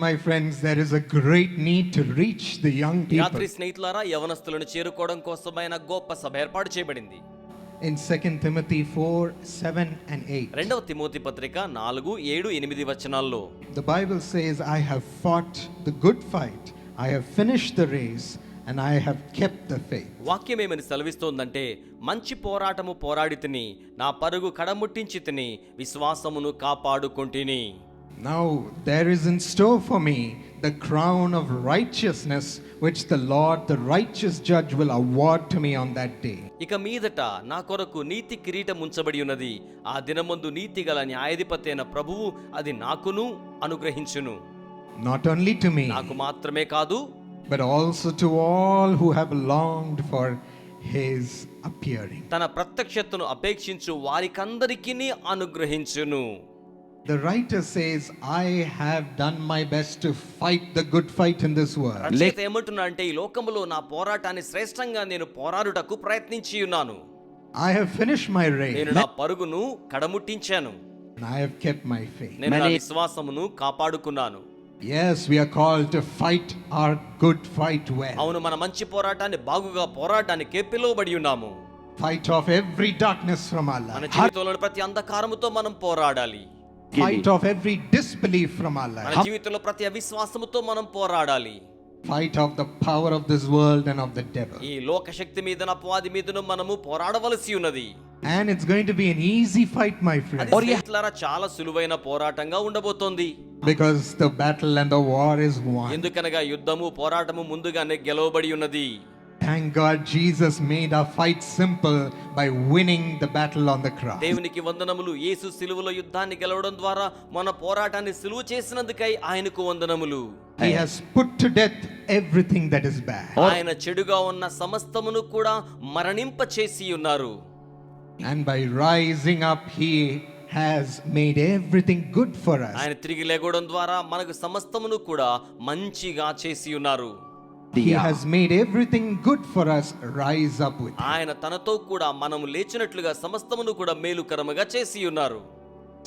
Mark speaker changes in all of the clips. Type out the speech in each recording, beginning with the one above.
Speaker 1: my friends, there is a great need to reach the young people.
Speaker 2: రాత్రి స్నేహితులారా యవనస్తులను చేరుకోవడం కోసమైన గొప్ప సభ ఏర్పాటు చేయబడింది
Speaker 1: In 2 Timothy 4 7 and 8,
Speaker 2: రెండవ తిమోతి పత్రిక నాలుగు ఏడు ఎనిమిది వచనాల్లో
Speaker 1: the Bible says, I have fought the good fight, I have finished the race, and I have kept the faith.
Speaker 2: వాక్యం ఏమని సెలవిస్తోందంటే మంచి పోరాటము పోరాడి తిని నా పరుగు కడముట్టించి తిని విశ్వాసమును కాపాడుకొంటిని
Speaker 1: Now there is in store for me the crown of righteousness, which the Lord, the righteous judge, will award to me on that day.
Speaker 2: ఇక మీదట నా కొరకు నీతి కిరీటం ఉంచబడి ఉన్నది ఆ దినమందు నీతి గల న్యాయాధిపతి అయిన ప్రభువు అది నాకును అనుగ్రహించును
Speaker 1: Not only to me,
Speaker 2: నాకు మాత్రమే కాదు
Speaker 1: but also to all who have longed for his appearing.
Speaker 2: తన ప్రత్యక్షతను అపేక్షించు వారికందరికీ అనుగ్రహించును
Speaker 1: The writer says, I have done my best to fight the good fight in this world.
Speaker 2: రచయిత ఏమంటున్నా అంటే ఈ లోకములో నా పోరాటాన్ని శ్రేష్టంగా నేను పోరాడుటకు ప్రయత్నించి ఉన్నాను
Speaker 1: I have finished my race
Speaker 2: నేను నా పరుగును కడముట్టించాను
Speaker 1: and I have kept my faith.
Speaker 2: నేను నా విశ్వాసమును కాపాడుకున్నాను
Speaker 1: Yes, we are called to fight our good fight well.
Speaker 2: అవును మన మంచి పోరాటాన్ని బాగుగా పోరాటానికి పిలువబడి ఉన్నాము
Speaker 1: Fight off every darkness from our
Speaker 2: మన
Speaker 1: life.
Speaker 2: జీవితంలోని ప్రతి అంధకారముతో మనం పోరాడాలి
Speaker 1: Fight off every disbelief from our
Speaker 2: మన
Speaker 1: life.
Speaker 2: జీవితంలో ప్రతి అవిశ్వాసముతో మనం పోరాడాలి
Speaker 1: Fight off the power of this world and of the devil.
Speaker 2: ఈ లోక శక్తి మీద అపవాది మీదను మనము పోరాడవలసి ఉన్నది
Speaker 1: And it's going to be an easy fight, my
Speaker 2: అది
Speaker 1: friend,
Speaker 2: స్నేహితులారా చాలా సులువైన పోరాటంగా ఉండబోతోంది
Speaker 1: because the battle and the war is won.
Speaker 2: ఎందుకనగా యుద్ధము పోరాటము ముందుగానే గెలవబడి ఉన్నది
Speaker 1: Thank God Jesus made our fight simple by winning the battle on the cross.
Speaker 2: దేవునికి వందనములు యేసు సిలువలో యుద్ధాన్ని గెలవడం ద్వారా మన పోరాటాన్ని సులువు చేసినందుకై ఆయనకు వందనములు
Speaker 1: He has put to death everything that is bad.
Speaker 2: ఆయన చెడుగా ఉన్న సమస్తమును కూడా మరణింప చేసి ఉన్నారు
Speaker 1: And by rising up, He has made everything good for us.
Speaker 2: ఆయన తిరిగి లేగడం ద్వారా మనకు సమస్తమును కూడా మంచిగా చేసి ఉన్నారు
Speaker 1: He has made everything good for us rise up with. Him.
Speaker 2: ఆయన తనతో కూడా మనము లేచినట్లుగా సమస్తమును కూడా మేలుకరముగా చేసి ఉన్నారు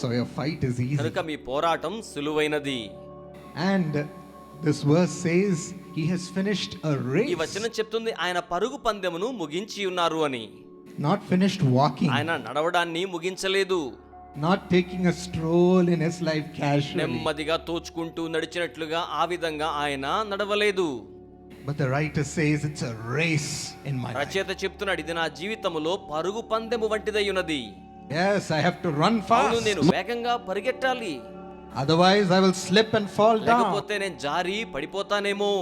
Speaker 1: So your fight is easy.
Speaker 2: కనుక మీ పోరాటం సులువైనది
Speaker 1: And this verse says he has finished a
Speaker 2: ఈ
Speaker 1: race,
Speaker 2: వచనం చెప్తుంది ఆయన పరుగు పందెమును ముగించి ఉన్నారు అని
Speaker 1: not finished walking,
Speaker 2: ఆయన నడవడాన్ని ముగించలేదు
Speaker 1: not taking a stroll in his life casually.
Speaker 2: నెమ్మదిగా తోచుకుంటూ నడిచినట్లుగా ఆ విధంగా ఆయన నడవలేదు
Speaker 1: But the writer says it's a race in my life.
Speaker 2: రచయిత చెప్తున్నాడు ఇది నా జీవితంలో పరుగు పందెము వంటిదై ఉన్నది
Speaker 1: Yes, I have to run
Speaker 2: అవును
Speaker 1: fast.
Speaker 2: నేను వేగంగా పరిగెట్టాలి
Speaker 1: Otherwise, I will slip and fall down.
Speaker 2: లేకపోతే నేను జారి పడిపోతానేమో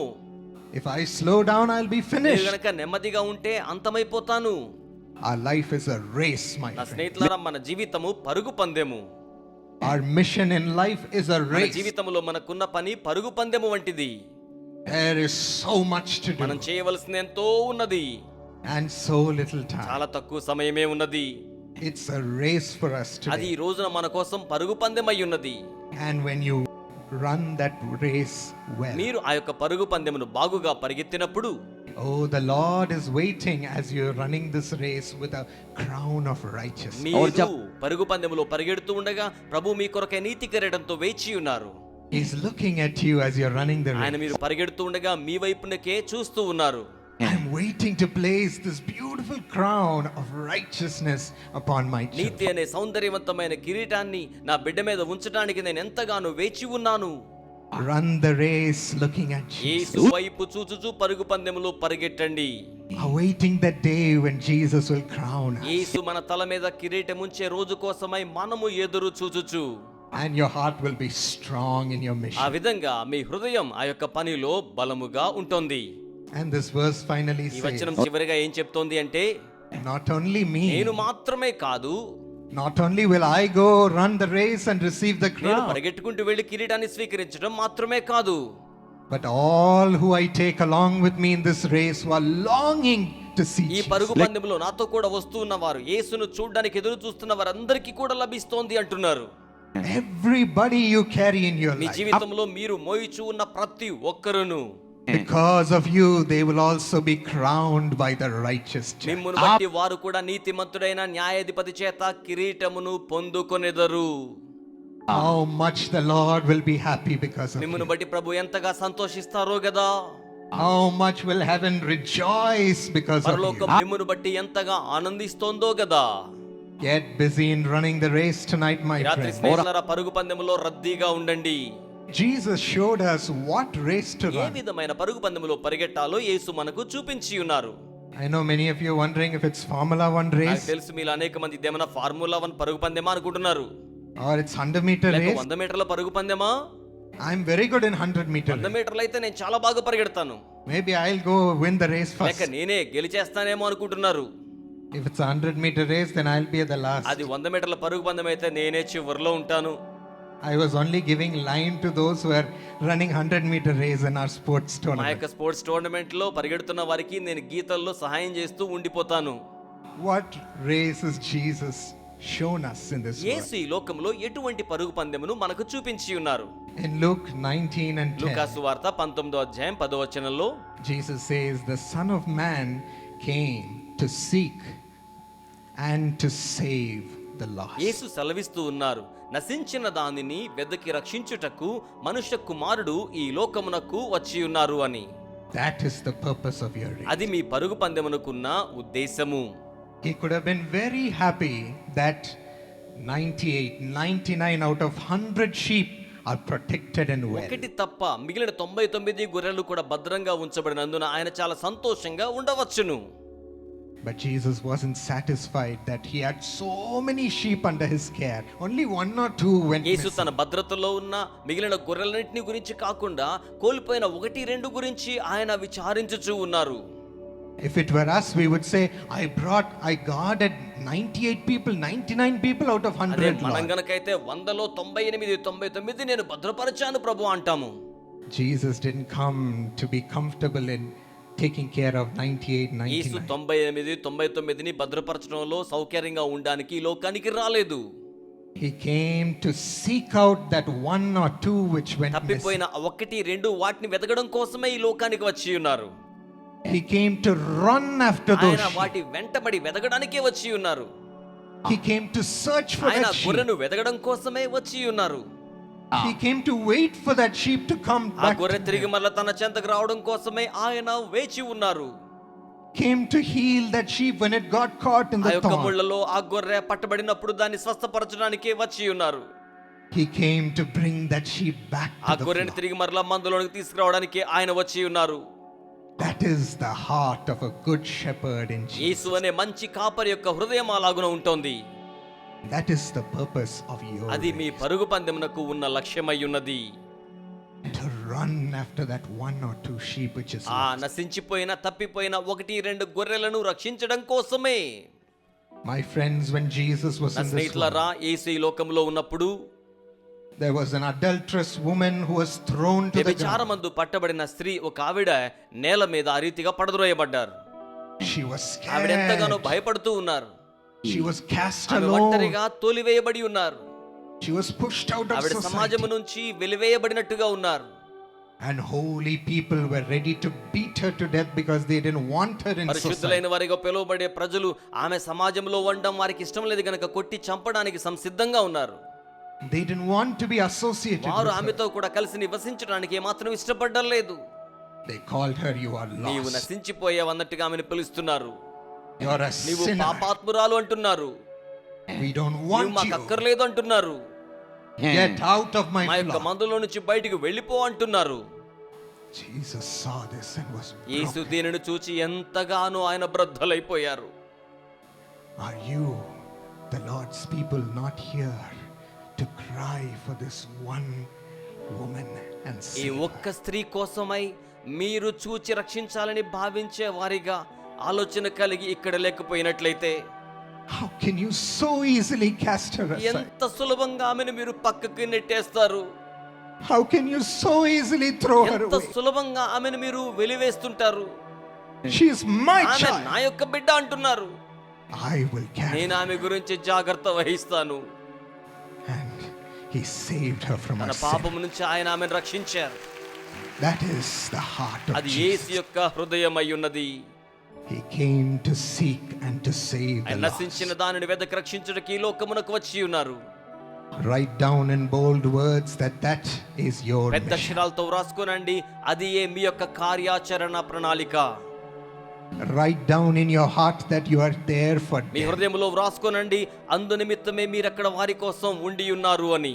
Speaker 1: If I slow down, I'll be
Speaker 2: నేను
Speaker 1: finished.
Speaker 2: గనక నెమ్మదిగా ఉంటే అంతమైపోతాను
Speaker 1: Our life is a race, my
Speaker 2: నా
Speaker 1: friend.
Speaker 2: స్నేహితులారా మన జీవితము పరుగు పందెము
Speaker 1: Our mission in life is a
Speaker 2: మన
Speaker 1: race.
Speaker 2: జీవితంలో మనకున్న పని పరుగు పందెము వంటిది
Speaker 1: There is so much to
Speaker 2: మనం
Speaker 1: do
Speaker 2: చేయవలసింది ఎంతో ఉన్నది
Speaker 1: and so little time.
Speaker 2: చాలా తక్కువ సమయమే ఉన్నది
Speaker 1: It's a race for us
Speaker 2: అది
Speaker 1: today.
Speaker 2: ఈ రోజున మన కోసం పరుగు పందెమై ఉన్నది
Speaker 1: And when you run that race well,
Speaker 2: మీరు ఆ యొక్క పరుగు పందెమును బాగుగా పరిగెత్తినప్పుడు
Speaker 1: oh, the Lord is waiting as you're running this race with a crown of righteousness.
Speaker 2: మీరు పరుగు పందెములో పరిగెడుతూ ఉండగా ప్రభు మీ కొరకై నీతి కిరీటంతో వేచి ఉన్నారు
Speaker 1: He's looking at you as you're running the
Speaker 2: ఆయన
Speaker 1: race.
Speaker 2: మీరు పరిగెడుతూ ఉండగా మీ వైపునకే చూస్తూ ఉన్నారు
Speaker 1: I'm waiting to place this beautiful crown of righteousness upon my children.
Speaker 2: నీతి అనే సౌందర్యవంతమైన కిరీటాన్ని నా బిడ్డ మీద ఉంచడానికి నేను ఎంతగానో వేచి ఉన్నాను
Speaker 1: Run the race looking at
Speaker 2: Yesu
Speaker 1: Jesus.
Speaker 2: వైపు చూచుచూ పరుగు పందెములో పరిగెట్టండి
Speaker 1: Awaiting that day when Jesus will crown us.
Speaker 2: యేసు మన తల మీద కిరీటం ఉంచే రోజు కోసమై మనము ఎదురు చూచుచు
Speaker 1: And your heart will be strong in your
Speaker 2: ఆ
Speaker 1: mission.
Speaker 2: విధంగా మీ హృదయం ఆ యొక్క పనిలో బలముగా ఉంటుంది
Speaker 1: And this verse finally
Speaker 2: ఈ
Speaker 1: says,
Speaker 2: వచనం చివరిగా ఏం చెప్తోంది అంటే
Speaker 1: Not only
Speaker 2: నేను
Speaker 1: me,
Speaker 2: మాత్రమే కాదు
Speaker 1: not only will I go run the race and receive the
Speaker 2: నేను
Speaker 1: crown,
Speaker 2: పరిగెట్టుకుంటూ వెళ్ళి కిరీటాన్ని స్వీకరించడం మాత్రమే కాదు
Speaker 1: but all who I take along with me in this race who are longing to see
Speaker 2: ఈ
Speaker 1: Jesus.
Speaker 2: పరుగు పందెంలో నాతో కూడా వస్తూ ఉన్నవారు యేసును చూడడానికి ఎదురు చూస్తున్న వారందరికీ కూడా లభిస్తోంది అంటున్నారు
Speaker 1: Everybody you carry in your
Speaker 2: me
Speaker 1: life.
Speaker 2: జీవితంలో మీరు మోయిచూ ఉన్న ప్రతి ఒక్కరును
Speaker 1: Because of you, they will also be crowned by the righteous judge.
Speaker 2: మిమ్మును బట్టి వారు కూడా నీతిమంతుడైన న్యాయాధిపతి చేత కిరీటమును పొందుకొనెదరు
Speaker 1: How much the Lord will be happy because of
Speaker 2: మిమ్మల్ని
Speaker 1: you.
Speaker 2: బట్టి ప్రభు ఎంతగా సంతోషిస్తారో కదా
Speaker 1: How much will heaven rejoice because of
Speaker 2: పరలోకం
Speaker 1: you.
Speaker 2: మిమ్మల్ని బట్టి ఎంతగా ఆనందిస్తోందో కదా
Speaker 1: Get busy in running the race tonight, my
Speaker 2: రాత్రి
Speaker 1: friend.
Speaker 2: స్నేహితులారా పరుగు పందెంలో రద్దీగా ఉండండి
Speaker 1: Jesus showed us what race to
Speaker 2: A
Speaker 1: run.
Speaker 2: విధమైన పరుగు పందెంలో పరిగెట్టాలో యేసు మనకు చూపించి ఉన్నారు
Speaker 1: I know many of you are wondering if it's Formula One
Speaker 2: నాకు
Speaker 1: race
Speaker 2: తెలుసు మీలో అనేక మంది ఇదేమన్నా ఫార్ములా వన్ పరుగు పందెమా అనుకుంటున్నారు
Speaker 1: or it's 100 meter
Speaker 2: లేక
Speaker 1: race.
Speaker 2: వంద మీటర్ల పరుగు పందెమా
Speaker 1: I'm very good in 100 meter
Speaker 2: వంద
Speaker 1: race.
Speaker 2: మీటర్లు అయితే నేను చాలా బాగా పరిగెడతాను
Speaker 1: Maybe I'll go win the race
Speaker 2: లేక
Speaker 1: first.
Speaker 2: నేనే గెలిచేస్తానేమో అనుకుంటున్నారు
Speaker 1: If it's a 100 meter race, then I'll be at the last.
Speaker 2: అది వంద మీటర్ల పరుగు పందెం అయితే నేనే చివరిలో ఉంటాను
Speaker 1: I was only giving line to those who are running 100 meter race in our sports
Speaker 2: మా
Speaker 1: tournament.
Speaker 2: యొక్క స్పోర్ట్స్ టోర్నమెంట్ లో పరిగెడుతున్న వారికి నేను గీతల్లో సహాయం చేస్తూ ఉండిపోతాను
Speaker 1: What race has Jesus shown us in this world?
Speaker 2: Yesu ఈ లోకంలో ఎటువంటి పరుగు పందెమును మనకు చూపించి ఉన్నారు
Speaker 1: In Luke 19 and 10,
Speaker 2: లూకాసు వార్త పంతొమ్మిదో అధ్యాయం పదో వచనంలో
Speaker 1: Jesus says, The Son of Man came to seek and to save the lost.
Speaker 2: Yesu సెలవిస్తూ ఉన్నారు నశించిన దానిని వెదకి రక్షించుటకు మనుష్య కుమారుడు ఈ లోకమునకు వచ్చి ఉన్నారు అని
Speaker 1: That is the purpose of your race.
Speaker 2: అది మీ పరుగు పందెమునకున్న ఉద్దేశము
Speaker 1: He could have been very happy that 98, 99 out of 100 sheep are protected and well.
Speaker 2: ఒకటి తప్ప మిగిలిన తొంభై తొమ్మిది గొర్రెలు కూడా భద్రంగా ఉంచబడినందున ఆయన చాలా సంతోషంగా ఉండవచ్చును
Speaker 1: But Jesus wasn't satisfied that he had so many sheep under his care. Only one or two went
Speaker 2: Yesu
Speaker 1: missing.
Speaker 2: తన భద్రతలో ఉన్న మిగిలిన గొర్రెలన్నింటిని గురించి కాకుండా కోల్పోయిన ఒకటి రెండు గురించి ఆయన విచారించుచూ ఉన్నారు
Speaker 1: If it were us, we would say, I brought, I guarded 98 people, 99 people out of
Speaker 2: అదే
Speaker 1: 100.
Speaker 2: మనం
Speaker 1: Lord.
Speaker 2: గనకైతే వందలో తొంభై ఎనిమిది తొంభై తొమ్మిది నేను భద్రపరచాను ప్రభు అంటాము
Speaker 1: Jesus didn't come to be comfortable in taking care of 98,
Speaker 2: యేసు
Speaker 1: 99.
Speaker 2: తొంభై ఎనిమిది తొంభై తొమ్మిదిని భద్రపరచడంలో సౌకర్యంగా ఉండడానికి ఈ లోకానికి రాలేదు
Speaker 1: He came to seek out that one or two which went missing.
Speaker 2: తప్పిపోయిన ఒకటి రెండు వాటిని వెతకడం కోసమే ఈ లోకానికి వచ్చి ఉన్నారు
Speaker 1: He came to run after those
Speaker 2: ఆయన
Speaker 1: sheep.
Speaker 2: వాటి వెంటబడి వెతకడానికే వచ్చి ఉన్నారు
Speaker 1: He came to search for
Speaker 2: ఆయన. గొర్రెను వెతకడం కోసమే వచ్చి ఉన్నారు గొర్రె తిరిగి మళ్ళీ తన చెంతకు రావడం కోసమే ఆయన వేచి ఉన్నారు
Speaker 1: came to heal that sheep when it got caught in the thorn.
Speaker 2: ఆయొక్కముళ్ళలో ఆ గొర్రె పట్టబడినప్పుడు దాన్ని స్వస్థపరచడానికి వచ్చి ఉన్నారు.
Speaker 1: He came to bring that sheep back to
Speaker 2: తిరిగి మరల మందలోనికి తీసుకురావడానికి ఆయన వచ్చి ఉన్నారు.
Speaker 1: That is the heart of a good shepherd in Jesus.
Speaker 2: యేసు మంచి కాపరి యొక్క హృదయం అలాగున ఉంటుంది.
Speaker 1: That is the purpose of your
Speaker 2: అది మీ. పరుగు పందెమునకు ఉన్న లక్ష్యమై ఉన్నది
Speaker 1: to run after that one or two sheep which is
Speaker 2: ఆ. నశించిపోయిన తప్పిపోయిన ఒకటి రెండు గొర్రెలను రక్షించడం కోసమే
Speaker 1: My friends, when Jesus was in this world,
Speaker 2: స్నేహితులరా యేసు ఈ లోకంలో ఉన్నప్పుడు
Speaker 1: there was an adulterous woman who was thrown to the ground.
Speaker 2: వ్యభిచారమందు పట్టబడిన స్త్రీ ఒక ఆవిడ నేల మీద ఆ రీతిగా పడద్రోయబడ్డారు
Speaker 1: She was
Speaker 2: ఆవిడ ఎంతగానో. భయపడుతూ ఉన్నారు
Speaker 1: She was cast
Speaker 2: ఆమె
Speaker 1: alone.
Speaker 2: ఒంటరిగా తోలివేయబడి ఉన్నారు
Speaker 1: She was pushed out of
Speaker 2: ఆవిడ సమాజము
Speaker 1: society.
Speaker 2: నుంచి వెలివేయబడినట్టుగా ఉన్నారు
Speaker 1: And holy people were ready to beat her to death because they didn't want her in society.
Speaker 2: పరిశుద్ధులైన వారిగా పిలువబడే ప్రజలు ఆమె సమాజంలో ఉండడం వారికి ఇష్టం లేదు కనుక కొట్టి చంపడానికి సంసిద్ధంగా ఉన్నారు
Speaker 1: They didn't want to be associated
Speaker 2: వారు
Speaker 1: with her.
Speaker 2: ఆమెతో కూడా కలిసి నివసించడానికి ఏమాత్రం ఇష్టపడడం లేదు
Speaker 1: They called her, You are
Speaker 2: నీవు
Speaker 1: lost.
Speaker 2: నశించిపోయావు అన్నట్టుగా ఆమెను పిలుస్తున్నారు పాపాత్మురాలు అంటున్నారు. అక్కర్లేదు అంటున్నారు. మందులో నుంచి బయటికి వెళ్ళిపో అంటున్నారు. యేసు దీనిని చూచి ఎంతగానో ఆయన బ్రద్దలైపోయారు ఈ ఒక్క స్త్రీ కోసమై మీరు చూచి రక్షించాలని భావించే వారిగా ఆలోచన కలిగి ఇక్కడ లేకపోయినట్లయితే
Speaker 1: How can you so easily cast her aside?
Speaker 2: ఎంత సులభంగా ఆమెను మీరు పక్కకి నెట్టేస్తారు
Speaker 1: How can you so easily throw her
Speaker 2: ఎంత? సులభంగా ఆమెను మీరు వెలివేస్తుంటారు
Speaker 1: is my
Speaker 2: ఆమె
Speaker 1: child.
Speaker 2: నా యొక్క బిడ్డ అంటున్నారు
Speaker 1: I will carry
Speaker 2: నేను ఆమె గురించి జాగ్రత్త వహిస్తాను
Speaker 1: And he saved her from
Speaker 2: తన. పాపము నుంచి ఆయన ఆమెను రక్షించారు
Speaker 1: is the heart of
Speaker 2: అది. యేసు యొక్క హృదయం అయి ఉన్నది
Speaker 1: He came to seek and to save the
Speaker 2: ఆయన
Speaker 1: lost.
Speaker 2: నశించిన దానిని వెదక రక్షించుటకి ఈ లోకమునకు వచ్చి ఉన్నారు
Speaker 1: Write down in bold words that that is your
Speaker 2: పెద్ద
Speaker 1: mission.
Speaker 2: అక్షరాలతో వ్రాసుకోనండి అది ఏ మీ యొక్క కార్యాచరణ ప్రణాళిక
Speaker 1: Write down in your heart that you are there for
Speaker 2: me
Speaker 1: them.
Speaker 2: హృదయంలో వ్రాసుకోనండి అందు నిమిత్తమే మీరు అక్కడ వారి కోసం ఉండి ఉన్నారు అని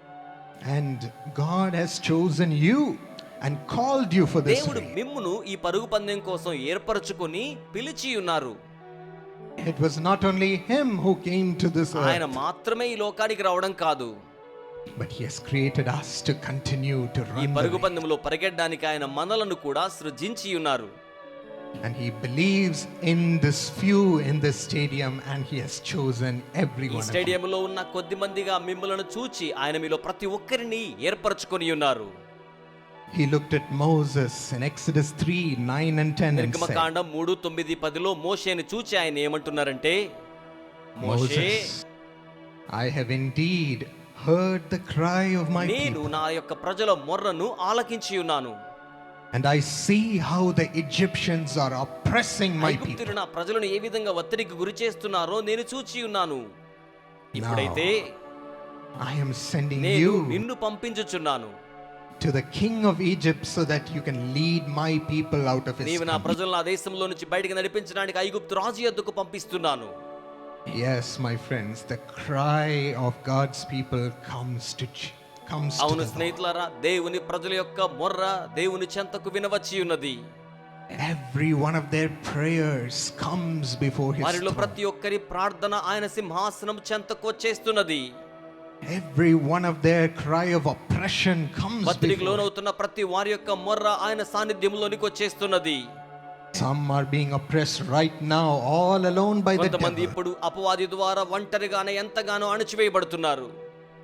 Speaker 1: And God has chosen you and called you for this
Speaker 2: దేవుడు
Speaker 1: race.
Speaker 2: మిమ్మును ఈ పరుగు పందెం కోసం ఏర్పరచుకొని పిలిచి ఉన్నారు
Speaker 1: It was not only Him who came to this
Speaker 2: ఆయన
Speaker 1: earth,
Speaker 2: మాత్రమే ఈ లోకానికి రావడం కాదు
Speaker 1: but He has created us to continue to
Speaker 2: ఈ
Speaker 1: run the
Speaker 2: పరుగు
Speaker 1: race.
Speaker 2: పందెంలో పరిగెట్టడానికి ఆయన మనలను కూడా సృజించి ఉన్నారు
Speaker 1: And He believes in this few in this stadium, and He has chosen every
Speaker 2: ఈ
Speaker 1: one of you.
Speaker 2: స్టేడియంలో ఉన్న కొద్ది మందిగా మిమ్మల్ని చూచి ఆయన మీలో ప్రతి ఒక్కరిని ఏర్పరచుకొని ఉన్నారు
Speaker 1: He looked at Moses in Exodus 3 9 and 10 and said,
Speaker 2: నిర్గమకాండం మూడు తొమ్మిది పదిలో మోషేని చూచి ఆయన ఏమంటున్నారంటే మోషే
Speaker 1: Moses, I have indeed heard the cry of my
Speaker 2: నేను
Speaker 1: people,
Speaker 2: నా యొక్క ప్రజల మొర్రను ఆలకించి ఉన్నాను
Speaker 1: and I see how the Egyptians are oppressing my people.
Speaker 2: ఐగుప్తులు నా ప్రజలను ఏ విధంగా ఒత్తిడికి గురి చేస్తున్నారో నేను చూచి ఉన్నాను ఇప్పుడైతే
Speaker 1: I am sending
Speaker 2: నేను
Speaker 1: you
Speaker 2: నిన్ను పంపించుచున్నాను
Speaker 1: to the king of Egypt so that you can lead my people out of his
Speaker 2: నీవు నా
Speaker 1: country.
Speaker 2: ప్రజలను ఆ దేశంలో నుంచి బయటికి నడిపించడానికి ఐగుప్తు రాజు ఎద్దుకు పంపిస్తున్నాను
Speaker 1: Yes, my friends, the cry of God's people comes to ch- comes to
Speaker 2: అవును. స్నేహితులారా దేవుని ప్రజల యొక్క మొర్ర దేవుని చెంతకు వినవచ్చి ఉన్నది
Speaker 1: Every one of their prayers comes before his
Speaker 2: వారిలో. ప్రతి ఒక్కరి ప్రార్థన ఆయన సింహాసనం చెంతకు వచ్చేస్తున్నది
Speaker 1: one of their cry of oppression comes
Speaker 2: ఒత్తిడికి
Speaker 1: before.
Speaker 2: లోనవుతున్న ప్రతి వారి యొక్క మొర్ర ఆయన సాన్నిధ్యంలోనికి వచ్చేస్తున్నది
Speaker 1: Some are being oppressed right now, all alone by the
Speaker 2: కొంతమంది. ఇప్పుడు అపవాది ద్వారా ఒంటరిగానే ఎంతగానో అణచివేయబడుతున్నారు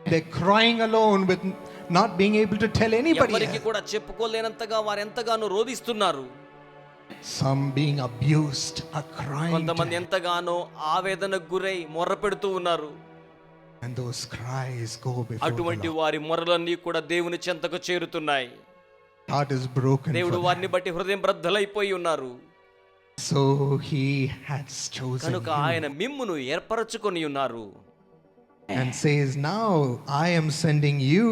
Speaker 1: They're crying alone with not being able to tell anybody.
Speaker 2: ఎవరికి. కూడా చెప్పుకోలేనంతగా వారు ఎంతగానో రోధిస్తున్నారు
Speaker 1: Some being abused are crying.
Speaker 2: కొంతమంది ఎంతగానో ఆవేదనకు గురై మొర్ర పెడుతూ ఉన్నారు
Speaker 1: and those cries go before the
Speaker 2: అటువంటి. వారి మొరలన్నీ కూడా దేవుని చెంతకు చేరుతున్నాయి
Speaker 1: Heart is broken.
Speaker 2: దేవుడు వారిని. బట్టి హృదయం బ్రద్దలైపోయి ఉన్నారు
Speaker 1: So he has chosen
Speaker 2: కనుక ఆయన మిమ్మును ఏర్పరచుకొని ఉన్నారు
Speaker 1: and says, Now I am sending you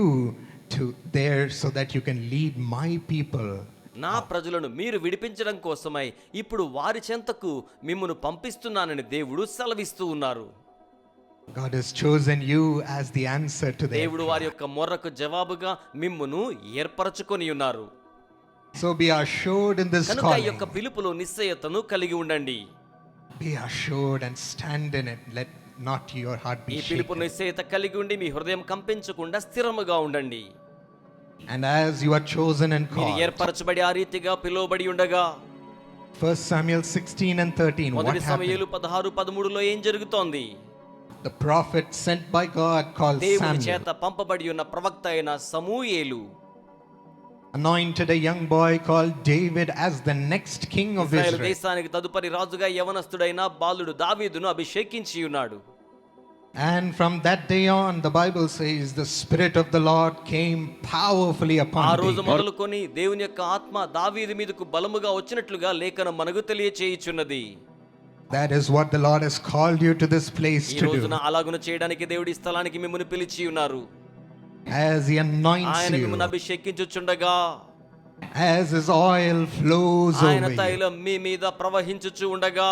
Speaker 1: to there so that you can lead my people.
Speaker 2: నా ప్రజలను మీరు విడిపించడం కోసమై ఇప్పుడు వారి చెంతకు మిమ్మును పంపిస్తున్నానని దేవుడు సెలవిస్తూ ఉన్నారు
Speaker 1: God has chosen you as the answer to their
Speaker 2: దేవుడు వారి యొక్క మొర్రకు జవాబుగా మిమ్మును ఏర్పరచుకొని ఉన్నారు
Speaker 1: So be assured in this
Speaker 2: కనుక ఈ
Speaker 1: calling.
Speaker 2: యొక్క పిలుపులో నిశ్చయతను కలిగి ఉండండి
Speaker 1: Be assured and stand in it. Let Not your heart
Speaker 2: ఈ పిలుపు. నిశ్చయత కలిగి ఉండి మీ హృదయం కంపించకుండా స్థిరముగా ఉండండి
Speaker 1: And as you are chosen and
Speaker 2: మీరు ఏర్పరచబడి ఆ రీతిగా పిలువబడి ఉండగా
Speaker 1: 1 Samuel 16 and 13, what
Speaker 2: మొదటి
Speaker 1: happened?
Speaker 2: సమయలు పదహారు పదమూడులో ఏం జరుగుతోంది
Speaker 1: The prophet sent by God called
Speaker 2: దేవుని
Speaker 1: Samuel
Speaker 2: చేత పంపబడి ఉన్న ప్రవక్త అయిన సమూయేలు
Speaker 1: anointed a young boy called David as the next king of
Speaker 2: ఇశ్రాయేలు
Speaker 1: Israel.
Speaker 2: దేశానికి తదుపరి రాజుగా యవనస్తుడైన బాలుడు దావీదును అభిషేకించి ఉన్నాడు
Speaker 1: And from that day on, the Bible says the Spirit of the Lord came powerfully
Speaker 2: ఆ
Speaker 1: upon
Speaker 2: రోజు
Speaker 1: David.
Speaker 2: మొదలుకొని దేవుని యొక్క ఆత్మ దావీదు మీదకు బలముగా వచ్చినట్లుగా లేఖనం మనకు తెలియచేయుచున్నది
Speaker 1: That is what the Lord has called you to this place
Speaker 2: ఈ
Speaker 1: to
Speaker 2: రోజున
Speaker 1: do.
Speaker 2: అలాగున చేయడానికి దేవుడి స్థలానికి మిమ్మల్ని పిలిచి ఉన్నారు
Speaker 1: As He anoints
Speaker 2: ఆయన మిమ్మల్ని
Speaker 1: you,
Speaker 2: అభిషేకించుచుండగా
Speaker 1: as His oil flows
Speaker 2: ఆయన
Speaker 1: over you,
Speaker 2: తైలం మీ మీద ప్రవహించుచు ఉండగా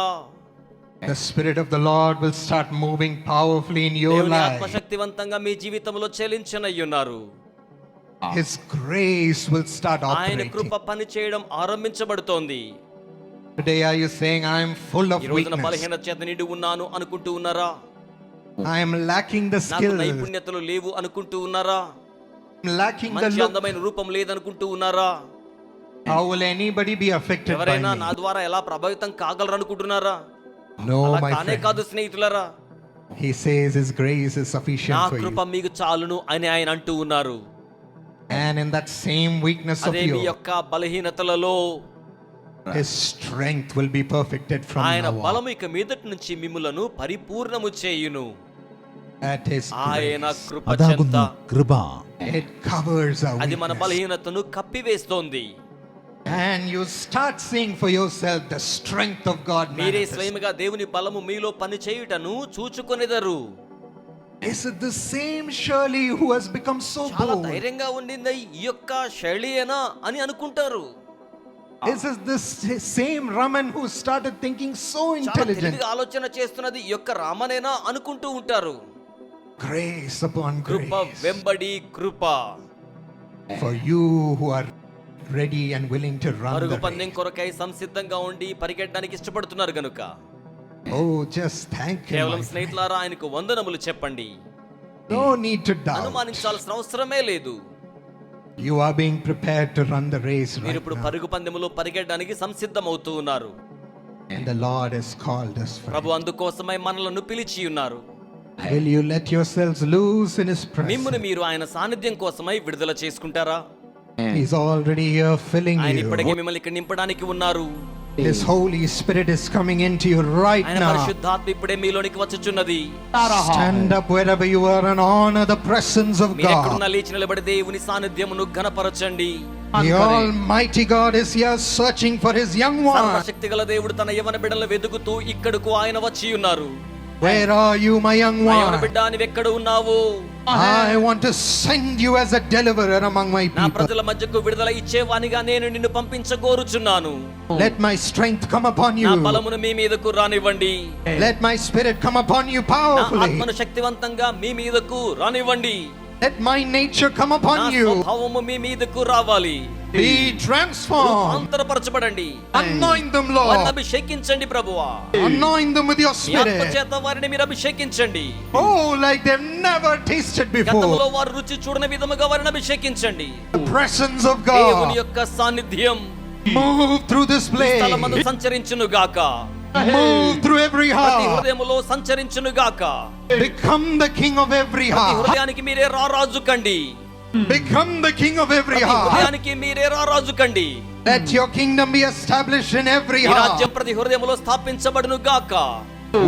Speaker 1: the Spirit of the Lord will start moving powerfully in your
Speaker 2: దేవుని
Speaker 1: life.
Speaker 2: ఆత్మశక్తివంతంగా మీ జీవితంలో చెలించనయ్యున్నారు
Speaker 1: His grace will start
Speaker 2: ఆయన
Speaker 1: operating.
Speaker 2: కృప పని చేయడం ఆరంభించబడుతోంది
Speaker 1: Today, are you saying, I am full of
Speaker 2: ఈ రోజున
Speaker 1: weakness?
Speaker 2: బలహీన చేత నిండి ఉన్నాను అనుకుంటూ ఉన్నారా
Speaker 1: I am lacking the
Speaker 2: నాకు
Speaker 1: skill,
Speaker 2: నైపుణ్యతలు లేవు అనుకుంటూ ఉన్నారా
Speaker 1: I'm lacking the
Speaker 2: మంచి
Speaker 1: look.
Speaker 2: అందమైన రూపం లేదనుకుంటూ ఉన్నారా
Speaker 1: How will anybody be affected by
Speaker 2: ఎవరైనా నా
Speaker 1: me?
Speaker 2: ద్వారా ఎలా ప్రభావితం కాగలరు అనుకుంటున్నారా
Speaker 1: No,
Speaker 2: అలా
Speaker 1: my
Speaker 2: కానే
Speaker 1: friend.
Speaker 2: కాదు స్నేహితులారా
Speaker 1: He says His grace is
Speaker 2: నా
Speaker 1: sufficient for
Speaker 2: కృప
Speaker 1: you.
Speaker 2: మీకు చాలును అని ఆయన అంటూ ఉన్నారు
Speaker 1: And in that same weakness of
Speaker 2: అదే మీ
Speaker 1: you,
Speaker 2: యొక్క బలహీనతలలో
Speaker 1: His strength will be perfected from
Speaker 2: ఆయన
Speaker 1: now on.
Speaker 2: బలము ఇక మీదటి నుంచి మిమ్ములను పరిపూర్ణము చేయును
Speaker 1: At His
Speaker 2: ఆయన
Speaker 1: grace.
Speaker 2: కృప చెంత
Speaker 3: కృప
Speaker 1: It covers our
Speaker 2: అది మన
Speaker 1: weakness.
Speaker 2: బలహీనతను కప్పివేస్తోంది
Speaker 1: And you start seeing for yourself the strength of God
Speaker 2: మీరే
Speaker 1: manifest.
Speaker 2: స్వయముగా దేవుని బలము మీలో పని చేయుటను చూచుకొనిదరు
Speaker 1: Is it the same Shirley who has become so
Speaker 2: చాలా
Speaker 1: bold?
Speaker 2: ధైర్యంగా ఉండింది ఈ యొక్క శైలియేనా అని అనుకుంటారు
Speaker 1: this is this same Raman who started thinking so intelligent
Speaker 2: ఇది ఆలోచన చేస్తున్నది యొక్క రామనేనా అనుకుంటూ ఉంటారు.
Speaker 1: గ్రేస్ అపాన్
Speaker 2: కృప వెంబడి కృప.
Speaker 1: For you who are ready and willing to run మరుగు
Speaker 2: పందెం కొరకై సంసిద్ధంగా ఉండి పరిగెట్టడానికి ఇష్టపడుతున్నారు గనుక.
Speaker 1: ఓ జస్ట్ థాంక్యూ
Speaker 2: కేవలం స్నేహితులారా ఆయనకు వందనములు చెప్పండి.
Speaker 1: నో నీడ్ టు డౌట్
Speaker 2: అనుమానించాల్సిన అవసరమే లేదు.
Speaker 1: You are being prepared to run the race
Speaker 2: మీరు
Speaker 1: right
Speaker 2: ఇప్పుడు
Speaker 1: now.
Speaker 2: పరుగు పందెములో పరిగెట్టడానికి సంసిద్ధమవుతూ ఉన్నారు
Speaker 1: And the Lord has called us. friend.
Speaker 2: ప్రభు అందుకోసమై మనలను పిలిచి ఉన్నారు
Speaker 1: Will you let yourselves loose in His
Speaker 2: మిమ్మును
Speaker 1: presence?
Speaker 2: మీరు ఆయన సాన్నిధ్యం కోసమై విడుదల చేసుకుంటారా
Speaker 1: He's already here filling
Speaker 2: ఆయన ఇప్పటికే
Speaker 1: you.
Speaker 2: మిమ్మల్ని ఇక్కడ నింపడానికి ఉన్నారు
Speaker 1: His Holy Spirit is coming into you right
Speaker 2: ఆయన
Speaker 1: now.
Speaker 2: పరిశుద్ధాత్మ ఇప్పుడే మీలోనికి వచ్చుచున్నది
Speaker 1: Stand up wherever you are and honor the presence of
Speaker 2: మీరు ఎక్కడున్నా
Speaker 1: God.
Speaker 2: లేచి నిలబడి దేవుని సాన్నిధ్యమును ఘనపరచండి
Speaker 1: The Almighty God is here searching for His young one.
Speaker 2: సర్వశక్తి గల దేవుడు తన యవన బిడ్డలను వెతుకుతూ ఇక్కడకు ఆయన వచ్చి ఉన్నారు
Speaker 1: Where are you, my young
Speaker 2: నా యవన
Speaker 1: one?
Speaker 2: బిడ్డ నీవెక్కడ ఉన్నావు
Speaker 1: I want to send you as a deliverer among my
Speaker 2: నా
Speaker 1: people.
Speaker 2: ప్రజల మధ్యకు విడుదల ఇచ్చేవానిగా నేను నిన్ను పంపించగోరుచున్నాను
Speaker 1: Let my strength come upon
Speaker 2: నా
Speaker 1: you.
Speaker 2: బలమును మీ మీదకు రానివ్వండి
Speaker 1: Let my spirit come upon you
Speaker 2: నా
Speaker 1: powerfully.
Speaker 2: ఆత్మను శక్తివంతంగా మీ మీదకు రానివ్వండి
Speaker 1: Let my nature come upon you.
Speaker 2: స్వభావము మీ మీదకు రావాలి
Speaker 1: Be transformed.
Speaker 2: రూపాంతరపరచబడండి
Speaker 1: Anoint them,
Speaker 2: వారిని
Speaker 1: Lord.
Speaker 2: అభిషేకించండి ప్రభువా
Speaker 1: Anoint them with your
Speaker 2: మీ ఆత్మ
Speaker 1: spirit.
Speaker 2: చేత వారిని మీరు అభిషేకించండి
Speaker 1: Oh, like they've never tasted
Speaker 2: గతంలో
Speaker 1: before.
Speaker 2: వారు రుచి చూడని విధముగా వారిని అభిషేకించండి
Speaker 1: The presence of
Speaker 2: దేవుని
Speaker 1: God.
Speaker 2: యొక్క సాన్నిధ్యం
Speaker 1: Move through this place.
Speaker 2: సంచరించును గాక
Speaker 1: Move through every
Speaker 2: ప్రతి
Speaker 1: heart.
Speaker 2: హృదయములో సంచరించును గాక
Speaker 1: Become the king of every
Speaker 2: ప్రతి
Speaker 1: heart.
Speaker 2: హృదయానికి మీరే రారాజు కండి
Speaker 1: Become the king of every
Speaker 2: ప్రతి
Speaker 1: heart.
Speaker 2: హృదయానికి మీరే రారాజు కండి
Speaker 1: Let your kingdom be established in every
Speaker 2: ఈ రాజ్యం
Speaker 1: heart.
Speaker 2: ప్రతి హృదయములో స్థాపించబడును గాక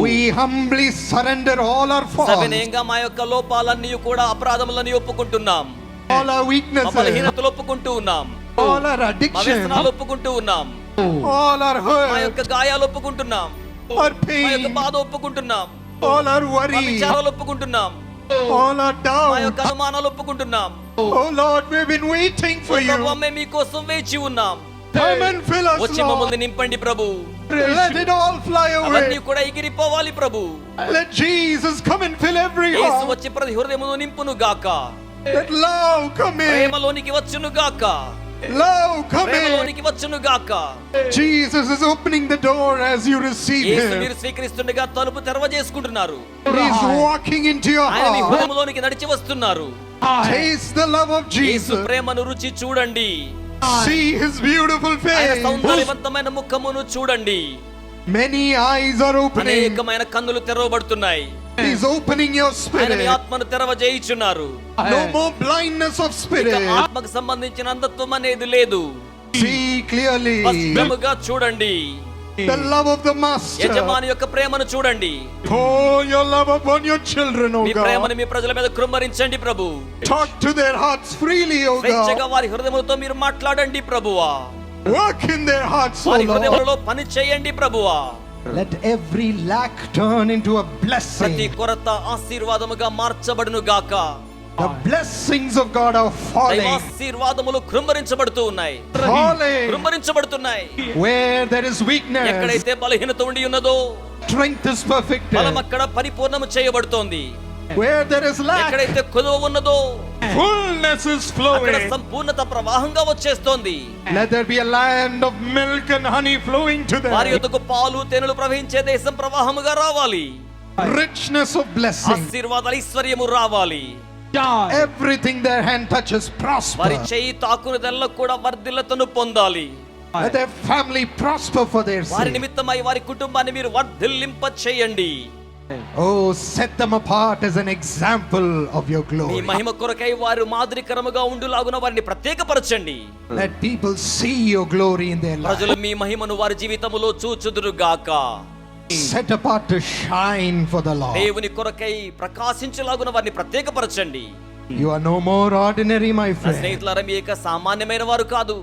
Speaker 1: We humbly surrender all our faults,
Speaker 2: సవినయంగా మా యొక్క లోపాలన్నీ కూడా అపరాధములని ఒప్పుకుంటున్నాం
Speaker 1: all our
Speaker 2: మా
Speaker 1: weaknesses,
Speaker 2: బలహీనతలు ఒప్పుకుంటూ ఉన్నాం
Speaker 1: all our
Speaker 2: మా
Speaker 1: addictions,
Speaker 2: వ్యసనాలు ఒప్పుకుంటూ ఉన్నాం
Speaker 1: all our
Speaker 2: మా
Speaker 1: hurt,
Speaker 2: యొక్క గాయాలు ఒప్పుకుంటున్నాం
Speaker 1: our
Speaker 2: మా యొక్క
Speaker 1: pain,
Speaker 2: బాధ ఒప్పుకుంటున్నాం
Speaker 1: all our
Speaker 2: మా
Speaker 1: worry,
Speaker 2: విచారాలు ఒప్పుకుంటున్నాం
Speaker 1: all our
Speaker 2: మా యొక్క
Speaker 1: doubt.
Speaker 2: అనుమానాలు ఒప్పుకుంటున్నాం
Speaker 1: Oh Lord, we've been waiting for
Speaker 2: Prabhu
Speaker 1: you.
Speaker 2: మేము మీకోసం వేచి ఉన్నాం
Speaker 1: Come and fill us,
Speaker 2: వచ్చి
Speaker 1: Lord.
Speaker 2: మమ్మల్ని నింపండి ప్రభు
Speaker 1: Let it all fly
Speaker 2: అవన్నీ
Speaker 1: away.
Speaker 2: కూడా ఎగిరిపోవాలి ప్రభు
Speaker 1: Let Jesus come and fill every
Speaker 2: Yesu
Speaker 1: heart.
Speaker 2: వచ్చి ప్రతి హృదయమును నింపును గాక
Speaker 1: Let love come in.
Speaker 2: ప్రేమలోనికి వచ్చును గాక
Speaker 1: లవ్
Speaker 2: కబోనికి వచ్చును కాక
Speaker 1: Jesus opening door as you
Speaker 2: మీరు స్వీకరిస్తుండగా తలుపు
Speaker 1: తెరవ చేసుకుంటున్నారు
Speaker 2: వాకింగ్ ఇంట్లో
Speaker 1: ప్రేమ
Speaker 2: లోనికి నడిచి వస్తున్నారు. ప్రేమను రుచి చూడండి. సౌందర్యవంతమైన ముఖమును చూడండి.
Speaker 1: మెనీ ఐజ్
Speaker 2: అనేకమైన కన్నులు తెరవబడుతున్నాయి.
Speaker 1: He's opening your
Speaker 2: ఆయన మీ
Speaker 1: spirit.
Speaker 2: ఆత్మను తెరవజేయుచున్నారు
Speaker 1: No more blindness of
Speaker 2: ఇక
Speaker 1: spirit.
Speaker 2: ఆత్మకు సంబంధించిన అంధత్వం అనేది లేదు
Speaker 1: See clearly
Speaker 2: స్పష్టముగా చూడండి
Speaker 1: the love of the Master.
Speaker 2: యజమాని యొక్క ప్రేమను చూడండి
Speaker 1: Pour your love upon your children, O
Speaker 2: me
Speaker 1: God.
Speaker 2: ప్రేమను మీ ప్రజల మీద కృమ్మరించండి ప్రభు
Speaker 1: Talk to their hearts freely, O
Speaker 2: స్వేచ్ఛగా
Speaker 1: God.
Speaker 2: వారి హృదయములతో మీరు మాట్లాడండి ప్రభువా
Speaker 1: Work in their hearts, O
Speaker 2: వారి
Speaker 1: Lord.
Speaker 2: హృదయములలో పని చేయండి ప్రభువా
Speaker 1: Let every lack turn into a
Speaker 2: ప్రతి
Speaker 1: blessing.
Speaker 2: కొరత ఆశీర్వాదముగా మార్చబడును గాక
Speaker 1: The blessings of God are falling.
Speaker 2: దైవాశీర్వాదములు కృమ్మరించబడుతూ ఉన్నాయి
Speaker 1: Falling.
Speaker 2: కృమ్మరించబడుతున్నాయి
Speaker 1: Where there is weakness,
Speaker 2: ఎక్కడైతే బలహీనత ఉండి ఉన్నదో
Speaker 1: strength is perfected.
Speaker 2: బలం అక్కడ పరిపూర్ణము చేయబడుతోంది
Speaker 1: Where there is lack,
Speaker 2: ఎక్కడైతే కొదువ ఉన్నదో
Speaker 1: fullness is
Speaker 2: అక్కడ
Speaker 1: flowing.
Speaker 2: సంపూర్ణత ప్రవాహంగా వచ్చేస్తోంది
Speaker 1: Let there be a land of milk and honey flowing to
Speaker 2: వారి
Speaker 1: them.
Speaker 2: యొద్దకు పాలు తేనెలు ప్రవహించే దేశం ప్రవాహముగా రావాలి
Speaker 1: Richness of blessing.
Speaker 2: ఆశీర్వాదాలు ఐశ్వర్యము రావాలి
Speaker 1: Everything their hand touches
Speaker 2: వారి
Speaker 1: prosper.
Speaker 2: చేయి తాకునిదెల్ల కూడా వర్ధిల్లతను పొందాలి
Speaker 1: Let their family prosper for their
Speaker 2: వారి. నిమిత్తమై వారి కుటుంబాన్ని మీరు వర్ధిల్లింప చేయండి
Speaker 1: Oh, set them apart as an example of your
Speaker 2: me
Speaker 1: glory.
Speaker 2: మహిమ కొరకై వారు మాదిరికరముగా ఉండులాగున వారిని ప్రత్యేకపరచండి
Speaker 1: Let people see your glory in their lives.
Speaker 2: ప్రజలు మీ మహిమను వారి జీవితములో చూచుదురుగాక
Speaker 1: Set apart to shine for the Lord.
Speaker 2: దేవుని కొరకై ప్రకాశించులాగున వారిని ప్రత్యేకపరచండి
Speaker 1: You are no more ordinary, my
Speaker 2: నా
Speaker 1: friend.
Speaker 2: స్నేహితులారా మీ యొక్క సామాన్యమైన వారు కాదు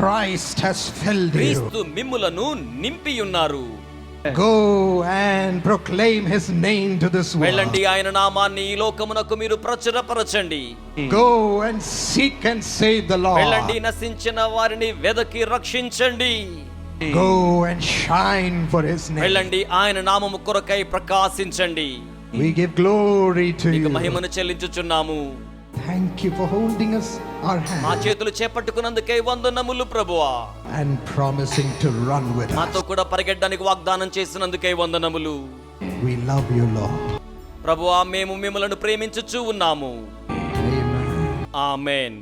Speaker 1: Christ has filled you.
Speaker 2: క్రీస్తు మిమ్ములను నింపి ఉన్నారు
Speaker 1: Go and proclaim his name to this world.
Speaker 2: వెళ్ళండి ఆయన నామాన్ని ఈ లోకమునకు మీరు ప్రచురపరచండి
Speaker 1: Go and seek and save the
Speaker 2: వెళ్ళండి
Speaker 1: Lord.
Speaker 2: నశించిన వారిని వెదకి రక్షించండి
Speaker 1: Go and shine for his name.
Speaker 2: వెళ్ళండి ఆయన నామము కొరకై ప్రకాశించండి
Speaker 1: We give glory to
Speaker 2: మీకు
Speaker 1: you.
Speaker 2: మహిమను చెల్లించుచున్నాము
Speaker 1: Thank you for holding us our
Speaker 2: మా
Speaker 1: hand
Speaker 2: చేతులు చేపట్టుకున్నందుకై వందనములు ప్రభువా
Speaker 1: and promising to run with
Speaker 2: మాతో
Speaker 1: us.
Speaker 2: కూడా పరిగెట్టడానికి వాగ్దానం చేసినందుకై వందనములు
Speaker 1: We love you, Lord.
Speaker 2: ప్రభువా మేము మిమ్మలను ప్రేమించుచూ ఉన్నాము
Speaker 1: Amen.
Speaker 2: ఆమెన్